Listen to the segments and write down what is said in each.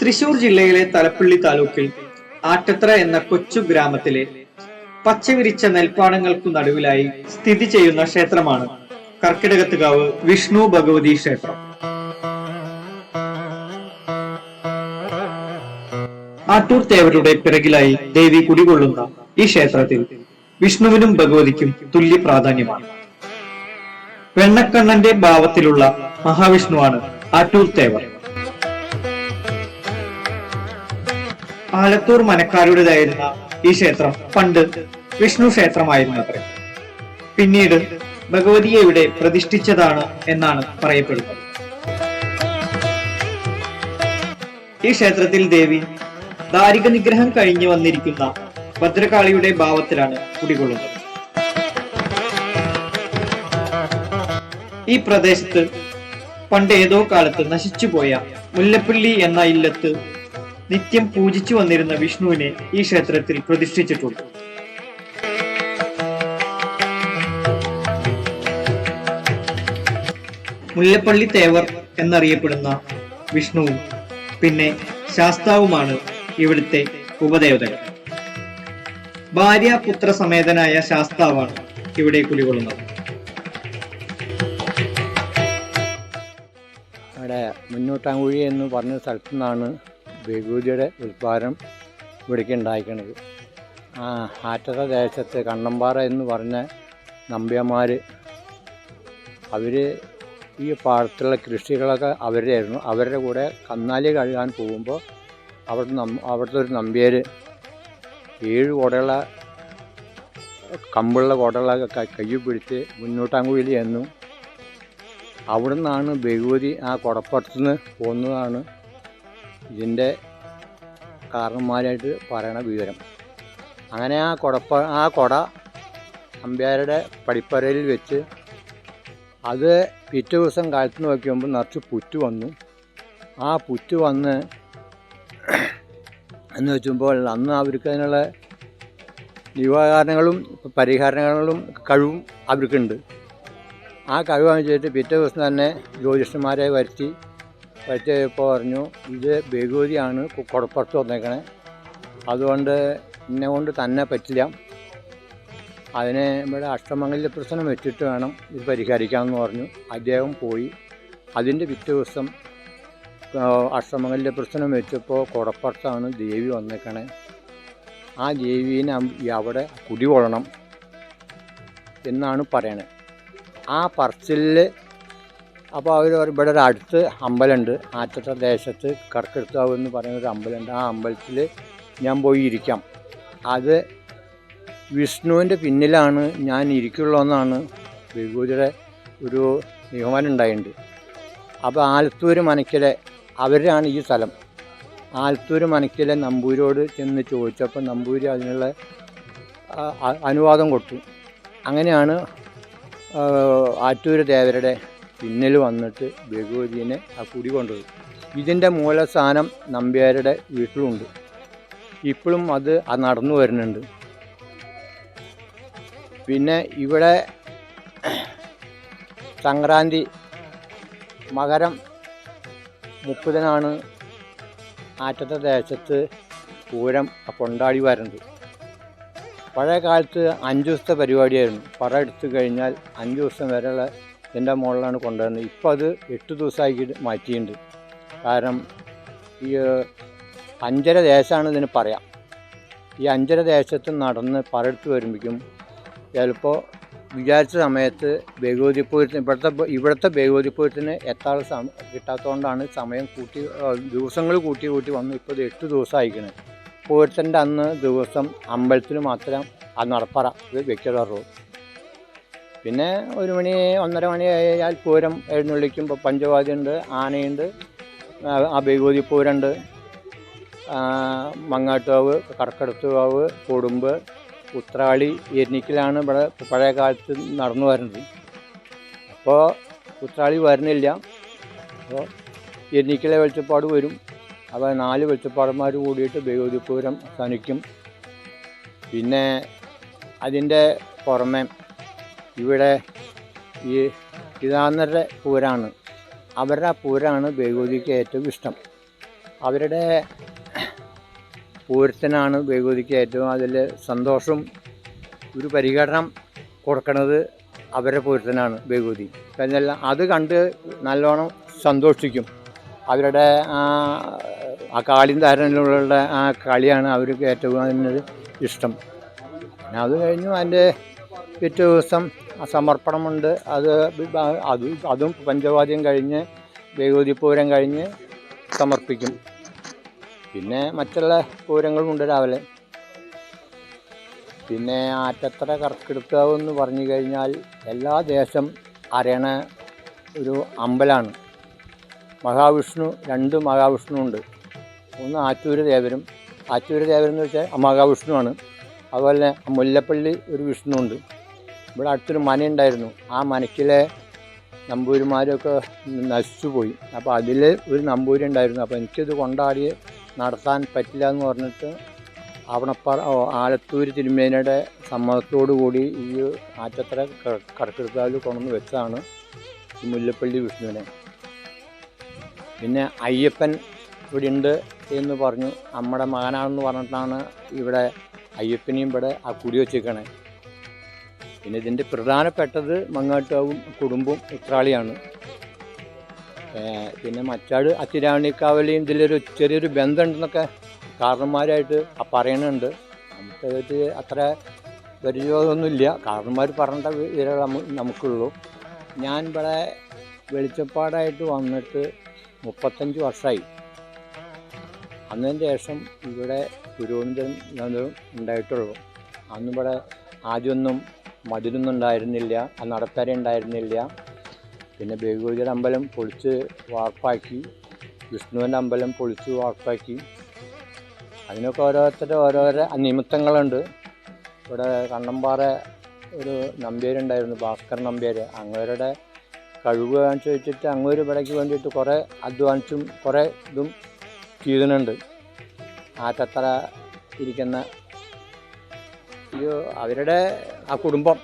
തൃശൂർ ജില്ലയിലെ തലപ്പള്ളി താലൂക്കിൽ ആറ്റത്ര എന്ന കൊച്ചു ഗ്രാമത്തിലെ പച്ചവിരിച്ച നെൽപ്പാടങ്ങൾക്കു നടുവിലായി സ്ഥിതി ചെയ്യുന്ന ക്ഷേത്രമാണ് കർക്കിടകത്തുകാവ് വിഷ്ണു ഭഗവതി ക്ഷേത്രം. ആട്ടൂർ തേവരുടെ പിറകിലായി ദേവി കുടികൊള്ളുന്ന ഈ ക്ഷേത്രത്തിൽ വിഷ്ണുവിനും ഭഗവതിക്കും തുല്യ പ്രാധാന്യമാണ്. വെണ്ണക്കണ്ണന്റെ ഭാവത്തിലുള്ള മഹാവിഷ്ണുവാണ് ആറ്റൂർ തേവർ. ആലത്തൂർ മനക്കാരുടേതായിരുന്ന ഈ ക്ഷേത്രം പണ്ട് വിഷ്ണു ക്ഷേത്രമായിരുന്നു അത്ര പിന്നീട് ഭഗവതിയെ ഇവിടെ പ്രതിഷ്ഠിച്ചതാണ് എന്നാണ് പറയപ്പെടുന്നത്. ഈ ക്ഷേത്രത്തിൽ ദേവി ദാരിക നിഗ്രഹം കഴിഞ്ഞു വന്നിരിക്കുന്ന ഭദ്രകാളിയുടെ ഭാവത്തിലാണ് കുടികൊള്ളുന്നത്. ഈ പ്രദേശത്ത് പണ്ട് ഏതോ കാലത്ത് നശിച്ചുപോയ മുല്ലപ്പള്ളി എന്ന ഇല്ലത്ത് നിത്യം പൂജിച്ചു വന്നിരുന്ന വിഷ്ണുവിനെ ഈ ക്ഷേത്രത്തിൽ പ്രതിഷ്ഠിച്ചിട്ടുണ്ട്. മുല്ലപ്പള്ളി തേവർ എന്നറിയപ്പെടുന്ന വിഷ്ണുവും പിന്നെ ശാസ്താവുമാണ് ഇവിടുത്തെ ഉപദേവതകൾ. ഭാര്യ പുത്ര സമേതനായ ശാസ്താവാണ് ഇവിടെ കുലികൊള്ളുന്നത് അവിടെ മുന്നോട്ടാങ്കുഴി എന്ന് പറഞ്ഞ സ്ഥലത്തു നിന്നാണ് ഭഗവതിയുടെ ഉത്പാദനം ഇവിടേക്ക് ഉണ്ടായിരിക്കുന്നത് ആ ആറ്ററ ദേശത്ത് കണ്ണമ്പാറ എന്ന് പറഞ്ഞ നമ്പ്യന്മാർ അവർ ഈ പാടത്തുള്ള കൃഷികളൊക്കെ അവരുടെ ആയിരുന്നു അവരുടെ കൂടെ കന്നാലി കഴുകാൻ പോകുമ്പോൾ അവിടെ നം അവിടുത്തെ ഒരു നമ്പ്യാർ ഏഴ് കുടയുള്ള കമ്പുള്ള കുടകളൊക്കെ കയ്യിൽ പിടിച്ച് മുന്നോട്ടാങ്കുഴിയിൽ ചെന്നു. അവിടെ നിന്നാണ് ഭഗവതി ആ കുടപ്പുറത്തുനിന്ന് പോകുന്നതാണ് ഇതിന്റെ കാരണന്മാരായിട്ട് പറയണ വിവരം. അങ്ങനെ ആ കുടപ്പ ആ കുട അമ്പ്യാരുടെ പടിപ്പരയിൽ വെച്ച് അത് പിറ്റേ ദിവസം കാലത്ത് നോക്കിയുമ്പോൾ നിറച്ച് പുറ്റ് വന്നു. ആ പുറ്റ് വന്ന് എന്ന് വെച്ചുമ്പോൾ അന്ന് അവർക്ക് അതിനുള്ള ജീവകാരണങ്ങളും പരിഹാരങ്ങളും കഴിവും അവർക്കുണ്ട്. ആ കഴിവ് വെച്ചിട്ട് പിറ്റേ ദിവസം തന്നെ ജ്യോതിഷന്മാരെ വരുത്തി വരുത്തിയപ്പോൾ പറഞ്ഞു ഇത് ബഹുതിയാണ് കുടപ്പുറത്ത് വന്നേക്കണേ. അതുകൊണ്ട് എന്നെ കൊണ്ട് തന്നെ പറ്റില്ല. അതിനെ ഇവിടെ അഷ്ടമംഗലിലെ പ്രശ്നം വെച്ചിട്ട് വേണം ഇത് പരിഹരിക്കാമെന്ന് പറഞ്ഞു. അദ്ദേഹം പോയി. അതിന്റെ പിറ്റേ ദിവസം ആ, അഷ്ടമംഗല്യ പ്രശ്നം വെച്ചപ്പോൾ കുടപ്പുറത്താണ് ദേവി വന്നേക്കണേ. ആ ദേവീനെ അവിടെ കുടികൊള്ളണം എന്നാണ് പറയണത് ആ പറച്ചിലിൽ അപ്പോൾ അവർ ഇവിടെ ഒരു അടുത്ത് അമ്പലമുണ്ട് ആറ്റത്തെ ദേശത്ത് കർക്കെടുത്താവ് എന്ന് പറയുന്ന ഒരു അമ്പലമുണ്ട് ആ അമ്പലത്തിൽ ഞാൻ പോയി ഇരിക്കാം. അത് വിഷ്ണുവിന്റെ പിന്നിലാണ് ഞാൻ ഇരിക്കുള്ളൂ എന്നാണ് ഒരു നിഗമനം ഉണ്ടായിട്ടുണ്ട് അപ്പോൾ ആലത്തൂർ മനക്കിലെ അവരാണ് ഈ സ്ഥലം. ആലത്തൂർ മനക്കിലെ നമ്പൂരോട് ചെന്ന് ചോദിച്ചപ്പോൾ നമ്പൂരി അതിനുള്ള അനുവാദം കൊടുത്തു. അങ്ങനെയാണ് ആറ്റൂർ ദേവരുടെ പിന്നിൽ വന്നിട്ട് ഭഗവതിനെ ആ കുടി കൊണ്ടുപോയി ഇതിന്റെ മൂലസ്ഥാനം നമ്പ്യാരുടെ വീട്ടിലുണ്ട്. ഇപ്പോഴും അത് നടന്നു വരുന്നുണ്ട്. പിന്നെ ഇവിടെ സംക്രാന്തി മകരം മുപ്പതിനാണ് ആറ്റത്തെ ദേശത്ത് പൂരം കൊണ്ടാടി വരുന്നത് പഴയ കാലത്ത് അഞ്ച് ദിവസത്തെ പരിപാടിയായിരുന്നു. പറ എടുത്തു കഴിഞ്ഞാൽ അഞ്ച് ദിവസം വരെയുള്ള ഇതിന്റെ മുകളിലാണ് കൊണ്ടുവരുന്നത്. ഇപ്പോൾ അത് എട്ട് ദിവസമാക്കി മാറ്റിയിട്ടുണ്ട്. കാരണം ഈ അഞ്ചര ദേശമാണ് ഇതിന് പറയാം. ഈ അഞ്ചര ദേശത്ത് നടന്ന് പറയെടുത്ത് വരുമ്പോഴേക്കും ചിലപ്പോൾ വിചാരിച്ച സമയത്ത് ഭഗവതിപ്പൂരത്തിന് ഇവിടുത്തെ ഇവിടുത്തെ ഭഗവതിപ്പൂരത്തിന് എത്താൻ സമയം കിട്ടാത്തതുകൊണ്ടാണ് സമയം കൂട്ടി ദിവസങ്ങൾ കൂട്ടി കൂട്ടി വന്നു ഇപ്പോൾ എട്ട് ദിവസം അയക്കണത് പൂരത്തിന്റെ അന്ന് ദിവസം അമ്പലത്തിൽ മാത്രം ആ നടപ്പറ വെക്കാറുള്ളൂ പിന്നെ ഒരു മണി ഒന്നര മണി ആയാൽ പൂരം എഴുന്നള്ളിക്കുമ്പോൾ പഞ്ചവാദിയുണ്ട് ആനയുണ്ട് ആ- ഭഗവതി പൂരമുണ്ട് മങ്ങാട്ടുകാവ് കടക്കടത്തുകാവ് കൊടുമ്പ് ഉത്രാളി എരിനിക്കലാണ് ഇവിടെ പഴയ കാലത്ത് നടന്നു വരുന്നത്. അപ്പോൾ ഉത്രാളി വരുന്നില്ല. അപ്പോൾ എരിനിക്കലെ വെളിച്ചപ്പാട് വരും. അപ്പോൾ നാല് വെളിച്ചപ്പാടന്മാർ കൂടിയിട്ട് ഭഗവതിപൂരം സനിക്കും പിന്നെ അതിന്റെ പുറമെ ഇവിടെ ഈ ഇതാന്നരുടെ പൂരാണ്. അവരുടെ ആ പൂരാണ് ബേഗോദിക്ക് ഏറ്റവും ഇഷ്ടം. അവരുടെ പൂരത്തിനാണ് ഭഗവതിക്ക് ഏറ്റവും അതിൽ സന്തോഷം ഒരു പരിഗണനം കൊടുക്കുന്നത് അവരുടെ പൂരത്തിനാണ് ഭഗവതി എന്നല്ല അത് കണ്ട് നല്ലോണം സന്തോഷിക്കും. അവരുടെ ആ കാളിയും താരനിലുള്ള ആ കളിയാണ് അവർക്ക് ഏറ്റവും അതിന് ഇഷ്ടം. പിന്നെ അത് കഴിഞ്ഞു അതിന്റെ പിറ്റേ ദിവസം സമർപ്പണമുണ്ട്. അത് അത് അതും പഞ്ചവാദ്യം കഴിഞ്ഞ് ഭഗവതി പൂരം കഴിഞ്ഞ് സമർപ്പിക്കും. പിന്നെ മറ്റുള്ള പൂരങ്ങളുമുണ്ട് രാവിലെ. പിന്നെ ആറ്റത്തറ കറക്കെടുക്കാവ് പറഞ്ഞു കഴിഞ്ഞാൽ എല്ലാ ദേശം അറിയണ ഒരു അമ്പലമാണ് മഹാവിഷ്ണു രണ്ട് മഹാവിഷ്ണു ഉണ്ട്. ഒന്ന് ആറ്റൂര് ദേവരും. ആറ്റൂര് ദേവരും എന്ന് വെച്ചാൽ മഹാവിഷ്ണുവാണ് അതുപോലെ തന്നെ മുല്ലപ്പള്ളി ഒരു വിഷ്ണു ഉണ്ട്. ഇവിടെ അടുത്തൊരു മനയുണ്ടായിരുന്നു ആ മനക്കിലെ നമ്പൂരിമാരൊക്കെ നശിച്ചു പോയി. അപ്പോൾ അതിൽ ഒരു നമ്പൂരി ഉണ്ടായിരുന്നു. അപ്പോൾ എനിക്കിത് കൊണ്ടാടി നടത്താൻ പറ്റില്ല എന്ന് പറഞ്ഞിട്ട് ആവണപ്പാറ ഓ, ആലത്തൂർ തിരുമേനയുടെ കൂടി ഈ ആറ്റത്തറ കടക്കെടുക്കാവിൽ കൊണ്ടുവന്ന് വെച്ചാണ് ഈ മുല്ലപ്പള്ളി വിഷ്ണുവിനെ. പിന്നെ അയ്യപ്പൻ ഇവിടെ ഉണ്ട് എന്ന് പറഞ്ഞു. നമ്മുടെ മകനാണെന്ന് പറഞ്ഞിട്ടാണ് ഇവിടെ അയ്യപ്പനെയും ഇവിടെ ആ കുടി വെച്ചേക്കണേ. പിന്നെ ഇതിന്റെ പ്രധാനപ്പെട്ടത് മങ്ങാട്ടാവും കുടുംബവും ഉത്രാളിയാണ്. പിന്നെ മച്ചാട് അച്ചിരാണിക്കാവലിയും ഇതിലൊരു ചെറിയൊരു ബന്ധമുണ്ടെന്നൊക്കെ കാരണന്മാരായിട്ട് പറയണുണ്ട്. നമുക്കത് അത്ര പരിചയമൊന്നുമില്ല. കാരണന്മാർ പറഞ്ഞ നമ്മ- നമുക്കുള്ളൂ. ഞാൻ ഇവിടെ വെളിച്ചപ്പാടായിട്ട് വന്നിട്ട് മുപ്പത്തഞ്ച് വർഷമായി അന്നതിന് ശേഷം ഇവിടെ തിരുവനന്തപുരം ഉണ്ടായിട്ടുള്ളൂ. അന്നിവിടെ ആദ്യമൊന്നും മതിലൊന്നും ഉണ്ടായിരുന്നില്ല. നടത്തര ഉണ്ടായിരുന്നില്ല. പിന്നെ ബേഗൂരിയുടെ അമ്പലം പൊളിച്ച് വാർപ്പാക്കി വിഷ്ണുവിന്റെ അമ്പലം പൊളിച്ച് വാർപ്പാക്കി. അതിനൊക്കെ ഓരോരുത്തരുടെ ഓരോരോ നിമിത്തങ്ങളുണ്ട്. ഇവിടെ കണ്ണമ്പാറ ഒരു നമ്പ്യാരുണ്ടായിരുന്നു ഭാസ്കർ നമ്പ്യാർ അങ്ങവരുടെ കഴിവ് കാണിച്ചു വെച്ചിട്ട് അങ്ങൊരു ഇവിടേക്ക് വേണ്ടിയിട്ട് കുറേ അധ്വാനിച്ചും കുറേ ഇതും ചെയ്തിട്ടുണ്ട്. ആറ്റത്തറ ഇരിക്കുന്ന ഒരു അവരുടെ ആ കുടുംബം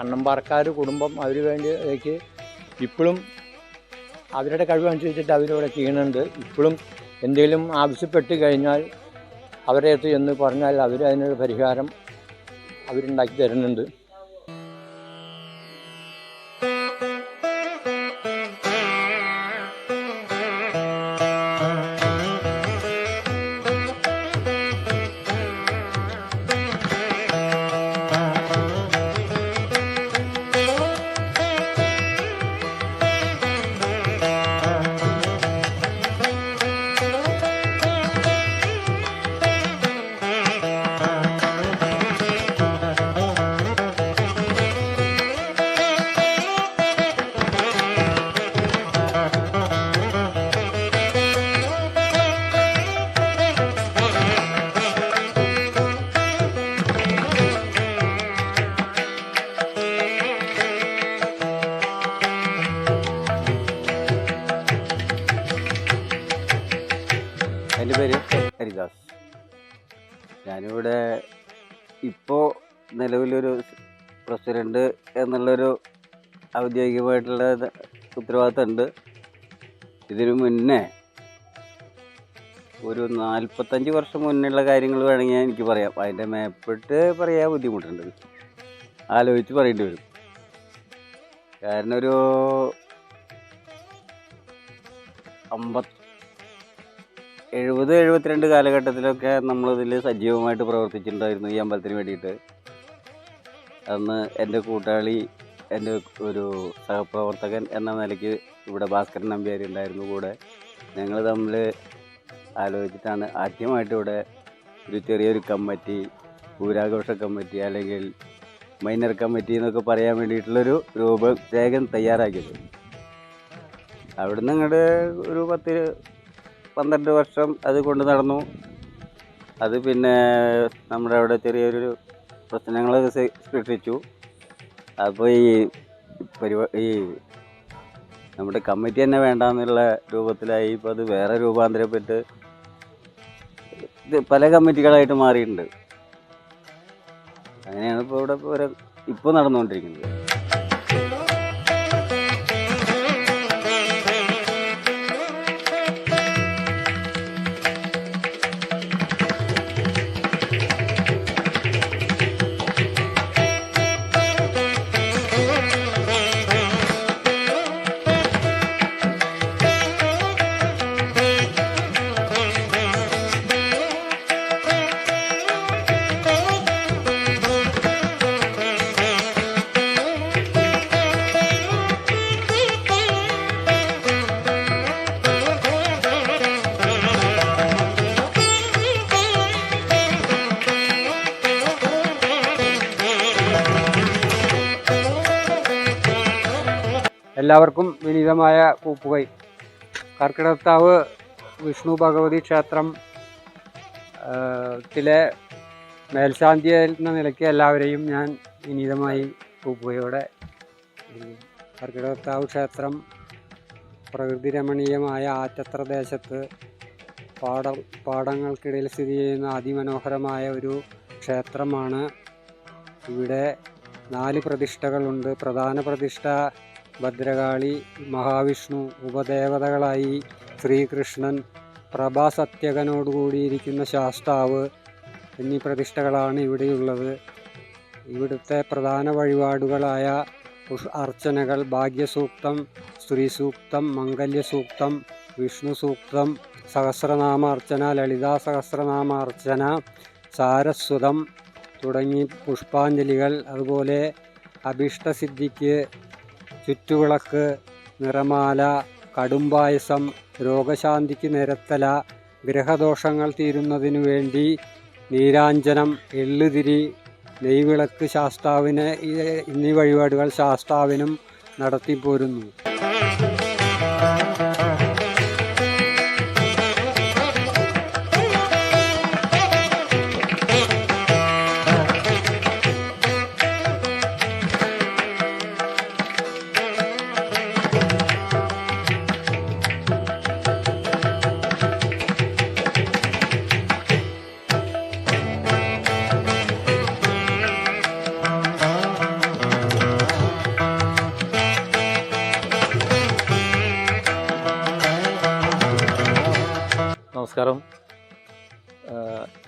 കണ്ണമ്പാറക്കാർ കുടുംബം അവർ വേണ്ടിയേക്ക് ഇപ്പോഴും അവരുടെ കഴിവ് അനുസരിച്ചിട്ട് അവരിവിടെ ചെയ്യുന്നുണ്ട്. ഇപ്പോഴും എന്തെങ്കിലും ആവശ്യപ്പെട്ട് കഴിഞ്ഞാൽ അവരെ അടുത്ത് എന്ന് പറഞ്ഞാൽ അവർ അതിനൊരു പരിഹാരം അവരുണ്ടാക്കി തരുന്നുണ്ട്. എന്നുള്ളൊരു ഔദ്യോഗികമായിട്ടുള്ള ഉത്തരവാദിത്തമുണ്ട്. ഇതിനു മുന്നേ ഒരു നാൽപ്പത്തഞ്ച് വർഷം മുന്നുള്ള കാര്യങ്ങൾ വേണമെങ്കിൽ എനിക്ക് പറയാം. അതിന്റെ മേപ്പിട്ട് പറയാൻ ബുദ്ധിമുട്ടുണ്ട്. ആലോചിച്ച് പറയേണ്ടി വരും. കാരണം ഒരു അമ്പത് എഴുപത് എഴുപത്തിരണ്ട് കാലഘട്ടത്തിലൊക്കെ നമ്മളിതിൽ സജീവമായിട്ട് പ്രവർത്തിച്ചിട്ടുണ്ടായിരുന്നു ഈ അമ്പലത്തിന് വേണ്ടിയിട്ട്. അന്ന് എന്റെ കൂട്ടാളി എന്റെ ഒരു സഹപ്രവർത്തകൻ എന്ന നിലയ്ക്ക് ഇവിടെ ഭാസ്കരൻ നമ്പ്യാരി ഉണ്ടായിരുന്നു കൂടെ. ഞങ്ങൾ തമ്മിൽ ആലോചിച്ചിട്ടാണ് ആദ്യമായിട്ട് ഇവിടെ ഒരു ചെറിയൊരു കമ്മിറ്റി പൂരാഘോഷ കമ്മിറ്റി അല്ലെങ്കിൽ മൈനർ കമ്മിറ്റി എന്നൊക്കെ പറയാൻ വേണ്ടിയിട്ടുള്ളൊരു രൂപരേഖ തയ്യാറാക്കിയത്. അവിടെ നിന്ന് ഇങ്ങോട്ട് ഒരു പത്ത് പന്ത്രണ്ട് വർഷം അത് കൊണ്ട് നടന്നു. അത് പിന്നെ നമ്മുടെ അവിടെ ചെറിയൊരു പ്രശ്നങ്ങളൊക്കെ സൃഷ്ടിച്ചു. അപ്പോൾ ഈ പരിപാ ഈ നമ്മുടെ കമ്മിറ്റി തന്നെ വേണ്ടാന്നുള്ള രൂപത്തിലായി ഇപ്പോൾ അത് വേറെ രൂപാന്തരപ്പെട്ട് ഇത് പല കമ്മിറ്റികളായിട്ട് മാറിയിട്ടുണ്ട്. അങ്ങനെയാണ് ഇപ്പോൾ ഇവിടെ ഇപ്പോൾ നടന്നുകൊണ്ടിരിക്കുന്നത്. എല്ലാവർക്കും വിനീതമായ കൂപ്പുകൈ. കർക്കിടകത്താവ് വിഷ്ണു ഭഗവതി ക്ഷേത്രം ത്തിലെ മേൽശാന്തി എന്ന നിലയ്ക്ക് എല്ലാവരെയും ഞാൻ വിനീതമായി കൂപ്പുകയോടെ. കർക്കിടകത്താവ് ക്ഷേത്രം പ്രകൃതി രമണീയമായ ആറ്റത്ര ദേശത്ത് പാട പാടങ്ങൾക്കിടയിൽ സ്ഥിതി ചെയ്യുന്ന അതിമനോഹരമായ ഒരു ക്ഷേത്രമാണ്. ഇവിടെ നാല് പ്രതിഷ്ഠകളുണ്ട്. പ്രധാന പ്രതിഷ്ഠ ഭദ്രകാളി മഹാവിഷ്ണു ഉപദേവതകളായി ശ്രീകൃഷ്ണൻ പ്രഭാസത്യകനോടുകൂടിയിരിക്കുന്ന ശാസ്താവ് എന്നീ പ്രതിഷ്ഠകളാണ് ഇവിടെയുള്ളത്. ഇവിടുത്തെ പ്രധാന വഴിപാടുകളായ അർച്ചനകൾ ഭാഗ്യസൂക്തം സ്ത്രീസൂക്തം മംഗല്യസൂക്തം വിഷ്ണു സൂക്തം സഹസ്രനാമാർച്ചന ലളിതാ സഹസ്രനാമാർച്ചന സാരസ്വതം തുടങ്ങി പുഷ്പാഞ്ജലികൾ അതുപോലെ അഭീഷ്ടസിദ്ധിക്ക് ചുറ്റുവിളക്ക് നിറമാല കടുംപായസം രോഗശാന്തിക്ക് നിരത്തല ഗ്രഹദോഷങ്ങൾ തീരുന്നതിനു വേണ്ടി നീരാഞ്ജനം എള്ളുതിരി നെയ്വിളക്ക് ശാസ്താവിന് എന്നീ വഴിപാടുകൾ ശാസ്താവിനും നടത്തിപ്പോരുന്നു.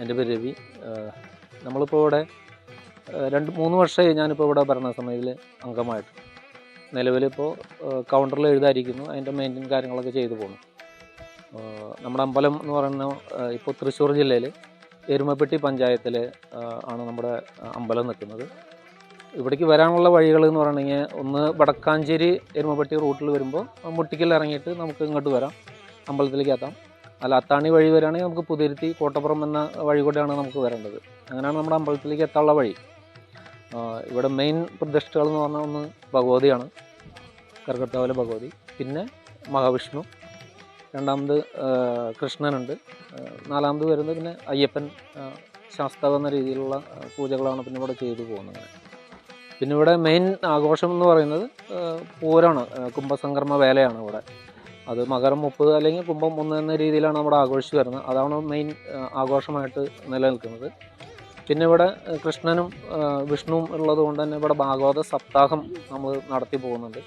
എന്റെ പേര് രവി. നമ്മളിപ്പോൾ ഇവിടെ രണ്ട് മൂന്ന് വർഷമായി ഞാനിപ്പോൾ ഇവിടെ ഭരണസമിതിയിൽ അംഗമായിട്ട്. നിലവിലിപ്പോൾ കൗണ്ടറിൽ എഴുതാതിരിക്കുന്നു. അതിന്റെ മെയിന്റെയിൻ കാര്യങ്ങളൊക്കെ ചെയ്തു പോകുന്നു നമ്മുടെ അമ്പലം എന്ന് പറയുന്ന ഇപ്പോൾ തൃശ്ശൂർ ജില്ലയിൽ എരുമപ്പെട്ടി പഞ്ചായത്തിൽ ആണ് നമ്മുടെ അമ്പലം നിൽക്കുന്നത്. ഇവിടേക്ക് വരാനുള്ള വഴികൾ എന്ന് പറഞ്ഞിട്ടുണ്ടെങ്കിൽ ഒന്ന് വടക്കാഞ്ചേരി എരുമപ്പെട്ടി റൂട്ടിൽ വരുമ്പോൾ മുട്ടിക്കൽ ഇറങ്ങിയിട്ട് നമുക്ക് ഇങ്ങോട്ട് വരാം. അമ്പലത്തിലേക്ക് എത്താം. അല്ല അത്താണി വഴി വരികയാണെങ്കിൽ നമുക്ക് പുതിരുത്തി കോട്ടപ്പുറം എന്ന വഴി കൂടെയാണ് നമുക്ക് വരേണ്ടത്. അങ്ങനെയാണ് നമ്മുടെ അമ്പലത്തിലേക്ക് എത്താനുള്ള വഴി. ഇവിടെ മെയിൻ പ്രതിഷ്ഠകൾ എന്ന് പറഞ്ഞാൽ ഒന്ന് ഭഗവതിയാണ്. കർക്കട്ടാവിലെ ഭഗവതി. പിന്നെ മഹാവിഷ്ണു. രണ്ടാമത് കൃഷ്ണനുണ്ട്. നാലാമത് വരുന്നത് പിന്നെ അയ്യപ്പൻ ശാസ്താവ് എന്ന രീതിയിലുള്ള പൂജകളാണ് പിന്നെ ഇവിടെ ചെയ്തു പോകുന്നത്. പിന്നെ ഇവിടെ മെയിൻ ആഘോഷം എന്ന് പറയുന്നത് പൂരമാണ് കുംഭസംക്രമ വേലയാണ് ഇവിടെ. അത് മകരം മുപ്പത് അല്ലെങ്കിൽ കുംഭം ഒന്ന് എന്ന രീതിയിലാണ് നമ്മുടെ ആഘോഷിച്ച് വരുന്നത്. അതാണ് മെയിൻ ആഘോഷമായിട്ട് നിലനിൽക്കുന്നത്. പിന്നെ ഇവിടെ കൃഷ്ണനും വിഷ്ണുവും ഉള്ളത് കൊണ്ട് തന്നെ ഇവിടെ ഭാഗവത സപ്താഹം നമ്മൾ നടത്തി പോകുന്നുണ്ട്.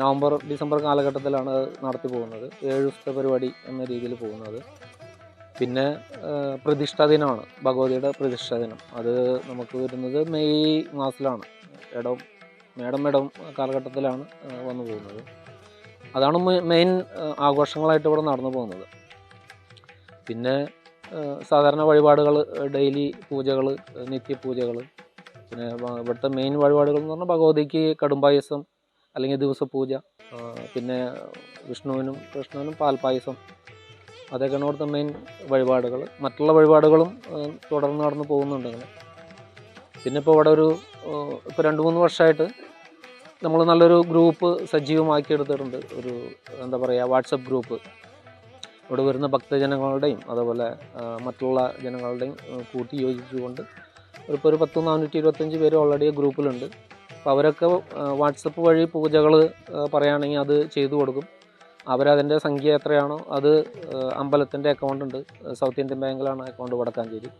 നവംബർ ഡിസംബർ കാലഘട്ടത്തിലാണ് നടത്തി പോകുന്നത്. ഏഴ് ദിവസത്തെ പരിപാടി എന്ന രീതിയിൽ പോകുന്നത്. പിന്നെ പ്രതിഷ്ഠാ ദിനമാണ്. ഭഗവതിയുടെ പ്രതിഷ്ഠാ ദിനം. അത് നമുക്ക് വരുന്നത് മെയ് മാസത്തിലാണ്. ഇടം മേടം മേടം കാലഘട്ടത്തിലാണ് വന്നു പോകുന്നത്. അതാണ് മെയിൻ ആഘോഷങ്ങളായിട്ട് ഇവിടെ നടന്നു പോകുന്നത്. പിന്നെ സാധാരണ വഴിപാടുകൾ ഡെയിലി പൂജകൾ നിത്യപൂജകൾ പിന്നെ ഇവിടുത്തെ മെയിൻ വഴിപാടുകൾ എന്ന് പറഞ്ഞാൽ ഭഗവതിക്ക് കടുംപായസം അല്ലെങ്കിൽ ദിവസപൂജ പിന്നെ വിഷ്ണുവിനും കൃഷ്ണനും പാൽപ്പായസം അതൊക്കെയാണ് ഇവിടുത്തെ മെയിൻ വഴിപാടുകൾ മറ്റുള്ള വഴിപാടുകളും തുടർന്ന് നടന്ന് പോകുന്നുണ്ട് അങ്ങനെ പിന്നെ ഇപ്പോൾ ഇവിടെ ഒരു ഇപ്പോൾ രണ്ട് മൂന്ന് വർഷമായിട്ട് നമ്മൾ നല്ലൊരു ഗ്രൂപ്പ് സജീവമാക്കി എടുത്തിട്ടുണ്ട് ഒരു എന്താ പറയുക വാട്സപ്പ് ഗ്രൂപ്പ് ഇവിടെ വരുന്ന ഭക്തജനങ്ങളുടെയും അതുപോലെ മറ്റുള്ള ജനങ്ങളുടെയും കൂട്ടി യോജിച്ചുകൊണ്ട് ഇപ്പോൾ ഒരു പത്ത് നാനൂറ്റി ഇരുപത്തഞ്ച് പേര് ഓൾറെഡി ഗ്രൂപ്പിലുണ്ട് അപ്പോൾ അവരൊക്കെ വാട്സപ്പ് വഴി പൂജകൾ പറയുകയാണെങ്കിൽ അത് ചെയ്തു കൊടുക്കും. അവരതിന്റെ സംഖ്യ എത്രയാണോ അത് അമ്പലത്തിന്റെ അക്കൗണ്ട് ഉണ്ട്. സൗത്ത് ഇന്ത്യൻ ബാങ്കിലാണ് അക്കൗണ്ട് വടക്കാഞ്ചേരി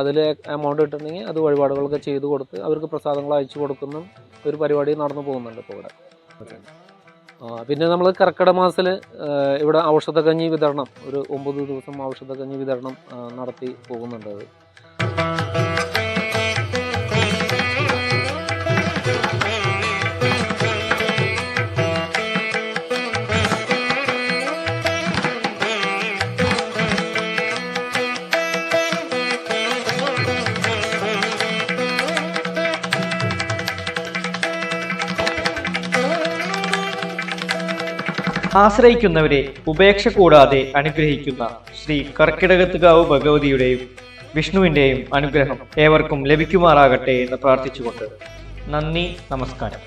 അതിൽ എമൗണ്ട് കിട്ടുന്നെങ്കിൽ അത് വഴിപാടുകളൊക്കെ ചെയ്തു കൊടുത്ത് അവർക്ക് പ്രസാദങ്ങൾ അയച്ചു കൊടുക്കുന്ന ഒരു പരിപാടി നടന്നു പോകുന്നുണ്ട് ഇപ്പോൾ ഇവിടെ. പിന്നെ നമ്മൾ കർക്കിടക മാസത്തിൽ ഇവിടെ ഔഷധക്കഞ്ഞി വിതരണം ഒരു ഒമ്പത് ദിവസം ഔഷധക്കഞ്ഞി വിതരണം നടത്തി പോകുന്നുണ്ട് അത്. ആശ്രയിക്കുന്നവരെ ഉപേക്ഷ കൂടാതെ അനുഗ്രഹിക്കുന്ന ശ്രീ കർക്കിടകത്തുകാവ് ഭഗവതിയുടെയും വിഷ്ണുവിന്റെയും അനുഗ്രഹം ഏവർക്കും ലഭിക്കുമാറാകട്ടെ എന്ന് പ്രാർത്ഥിച്ചുകൊണ്ട് നന്ദി നമസ്കാരം.